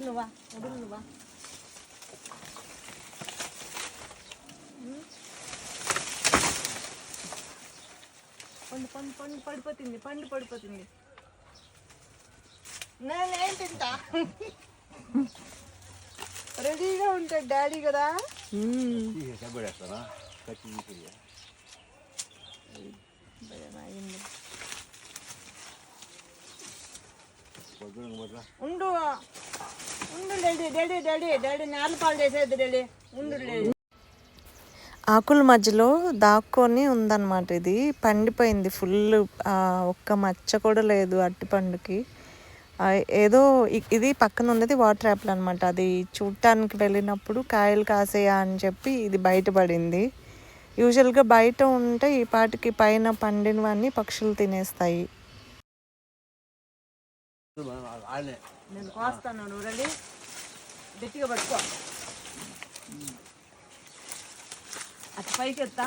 నువ్వా వదిలి నువ్వా పండు పండు పండు పడిపోతుంది పండు పడిపోతుంది నేనేం తింటా రెడీగా ఉంటాడు డాడీ కదా పడేస్తానా కత్తి తీసి అయింది. ఉండు ఉండు డాడీ డాడీ డాడీ డాడీ నేల పాలు చేసేది డాడీ ఉండు డాడీ ఆకుల మధ్యలో దాక్కొని ఉందన్నమాట ఇది పండిపోయింది ఫుల్ ఒక్క మచ్చ కూడా లేదు అట్టి పండుకి ఏదో ఇది పక్కన ఉన్నది వాటర్ యాపిల్ అనమాట అది చూడటానికి వెళ్ళినప్పుడు కాయలు కాసేయా అని చెప్పి ఇది బయటపడింది. యూజువల్గా బయట ఉంటే ఈ పాటికి పైన పండినవన్నీ పక్షులు తినేస్తాయి. గట్టిగా పట్టుకో. అటు పైకి ఎత్తా